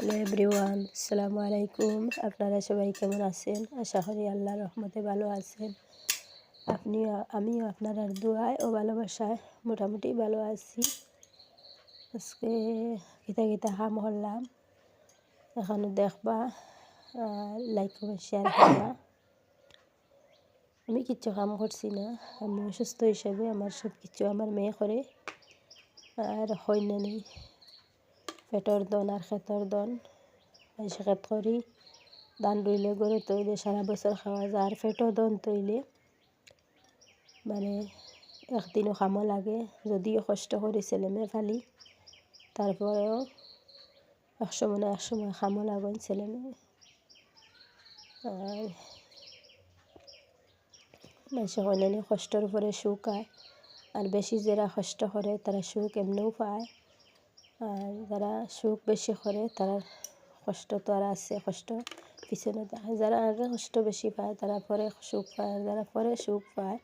Hello everyone, আসসালামু আলাইকুম। আপনারা সবাই কেমন আছেন? আশা করি আল্লাহ রহমতে ভালো আছেন। আপনি, আমিও আপনার দোয়ায় ও ভালোবাসায় মোটামুটি ভালো আছি। আজকে গীতা গীতা হাম করলাম। এখানে দেখবা লাইক কমেন্ট শেয়ার করবা। আমি কিচ্ছু কাম করছি না। আমি অসুস্থ হিসাবে আমার সব কিছু আমার মেয়ে করে। আর হয় না নেই। পেটর দন আর খেতর দন। এসে খেত করি দান রইলে গড়ে তৈলে সারা বছর খাওয়া যায়। আর পেটও দন তৈলে মানে একদিনও খামো লাগে, যদিও কষ্ট করি ছেলে মেয়ে ফালি তারপরেও একসময় না একসময় খামো লাগুন ছেলে মেয়ে আর মানুষে অন্যান্য কষ্টর উপরে সুখ আয় আর বেশি যারা কষ্ট করে তারা সুখ এমনিও পায়। আর যারা সুখ বেশি করে, তারা কষ্ট তো আর আছে, কষ্ট পিছনে যারা আগে কষ্ট বেশি পায়, তারা পরে সুখ পায়। যারা পরে সুখ পায়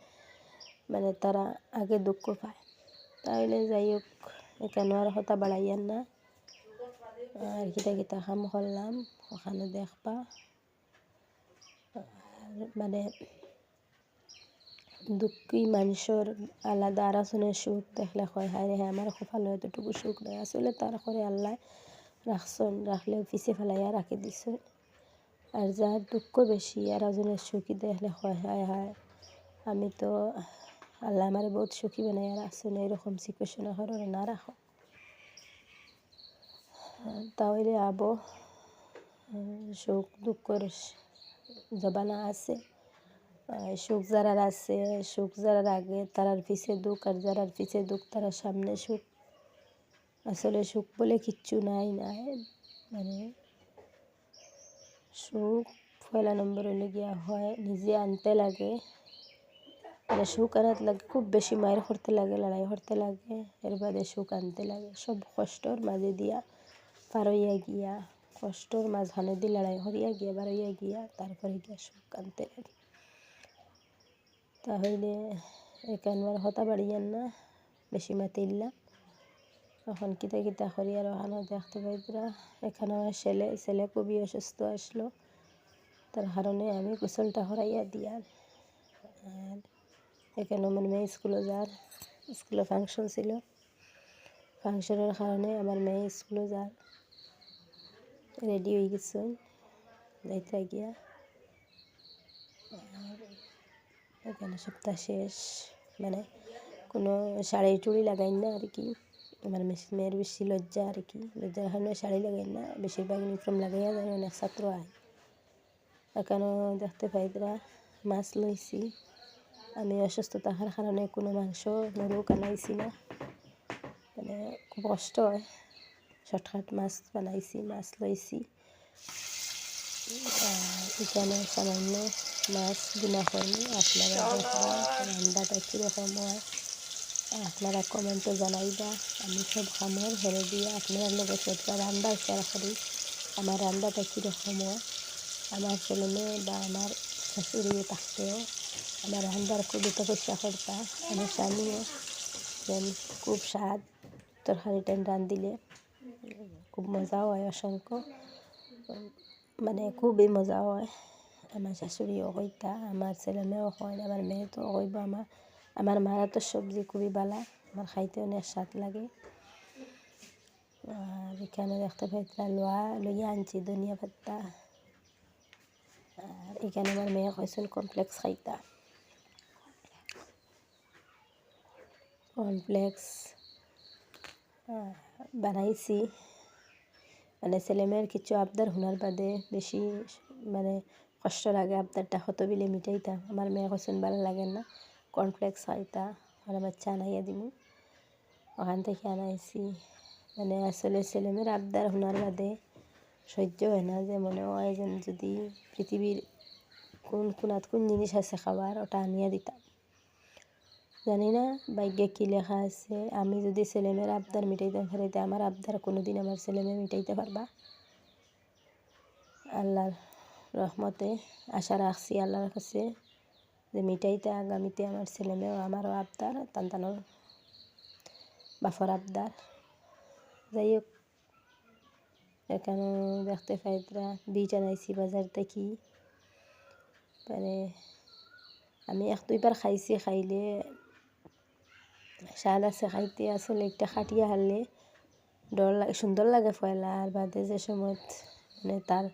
মানে তারা আগে দুঃখ পায়। তাহলে যাই হোক, এখানে আর হতা বাড়াইয়ান না। আর কিতা কিতা কাম করলাম, ওখানে দেখবা। মানে দুঃখী মানুষের আলাদা আর আসনের সুখ দেখলে হয় হায় রে হ্যাঁ আমার কপালে এতটুকু সুখ নেই। আসলে তার করে আল্লাহ রাখছেন রাখলে পিছে ফেলাইয়া রাখি দিছে আর যার দুঃখ বেশি আর একজনের সুখী দেখলে হয় হায় হায় আমি তো আল্লাহ আমার বহুত সুখী বানাই আর আসলে এরকম সিচুয়েশন হরে না রাখো তাহলে আবো সুখ দুঃখের জবানা আছে। সুখ যারার আছে, সুখ যারার আগে তারার পিছে দুঃখ, আর যারার পিছে দুঃখ তারা সামনে সুখ। আসলে সুখ বলে কিচ্ছু নাই নাই মানে সুখ পয়লা নম্বর হলে গিয়া হয়, নিজে আনতে লাগে। মানে সুখ আনাত লাগে, খুব বেশি মায়ের করতে লাগে, লড়াই করতে লাগে, এর বাদে সুখ আনতে লাগে। সব কষ্টর মাঝে দিয়া পারইয়া গিয়া, কষ্টর মাঝখানে দিয়ে লড়াই করিয়া গিয়া, বারইয়া গিয়া, তারপরে গিয়া সুখ আনতে লাগে। তাহলে এখানবার হতা বাড়িয়ান না, বেশি মাতিল্লা এখন কিতা কিতা করি আর ওখানে দেখতে পাইতরা এখানে আমার ছেলে ছেলে খুবই অসুস্থ আসলো। তার কারণে আমি গোসলটা হরাইয়া দিয়ার আর এখানে আমার মেয়ে স্কুলে যার, স্কুলে ফাংশন ছিল। ফাংশনের কারণে আমার মেয়ে স্কুলে যার। রেডি হয়ে গেছে। যাইতে গিয়া। এখানে সপ্তাহ শেষ মানে কোনো শাড়ি টুড়ি লাগাই না আর কি আমার মেয়ের বেশি লজ্জা আর কি লজ্জার কারণে শাড়ি লাগাই না, বেশিরভাগ ইউনিফর্ম লাগাইয়া যায়, অনেক ছাত্র আয়। এখানেও দেখতে পাই তারা মাছ লইছি। আমি অসুস্থ থাকার কারণে কোনো মাংস নরু কানাইছি না। মানে খুব কষ্ট হয়। শর্টকাট মাছ বানাইছি, মাছ লইছি। এখানে সামান্য মাছ গুনা করি আপনারা রান্নাটা কীরকম হয়। আপনারা কমেন্টে জানাইবা আমি সব খামর হেরে দিয়ে আপনার লোকের সাথে রান্না শেয়ার করি। আমার রান্নাটা কীরকম হয়? আমার ছেলে মেয়ে বা আমার শাশুড়ি থাকতেও আমার রান্নার খুবই তপস্যা করতা। আমার স্বামীও যেন খুব স্বাদ তরকারিটা রান্ধিলে খুব মজাও হয় অসংখ্য। মানে খুবই মজা হয়। আমার শাশুড়িও কইতা আমার ছেলে মেয়েও কয় আমার মেয়ে তো কইব আমার আমার মারা তো সবজি খুবই বালা আমার খাইতে অনেক স্বাদ লাগে। আর এখানে দেখতে পাইতরা লোয়া লইয়া আনছি ধনিয়া পাত্তা আর এখানে আমার মেয়ে কইছিল কমপ্লেক্স খাইতা। কমপ্লেক্স বানাইছি। মানে ছেলেমেয়ের কিছু আবদার শোনার বাদে বেশি মানে কষ্ট লাগে আবদারটা হতো বিলে মিটাইতাম আমার মেয়ে কইসন ভালো লাগে না কর্নফ্লেক্স খাইতা আর আমার চা নাইয়া দিমু। ওখান থেকে আনাইছি। মানে আসলে ছেলেমেয়ের আবদার শোনার বাদে সহ্য হয় না যে মনে হয় যেন যদি পৃথিবীর কোন কোনাত কোন জিনিস আছে খাবার ওটা আনিয়া দিতাম। জানি না ভাগ্যে কী লেখা আছে। আমি যদি ছেলেমেয়ের আবদার মিটাইতে পারিতে আমার আবদার কোনো দিন আমার ছেলেমেয়ে মিটাইতে পারবা। আল্লাহর রহমতে আশা রাখছি, আল্লাহর কাছে যে মিটাইতে আগামীতে আমার ছেলেমেয়েও আমারও আবদার, তান্তানোর বাফর আবদার। যাই হোক এখানেও দেখতে পাইতরা বীজ আনাইছি বাজার থেকে। মানে আমি এক দুইবার খাইছি, খাইলে স্বাদ আছে খাইতে আসলে একটা খাটিয়া হারলে ডর লাগে সুন্দর লাগে ফয়লা। আর বাদে যে সময় মানে তার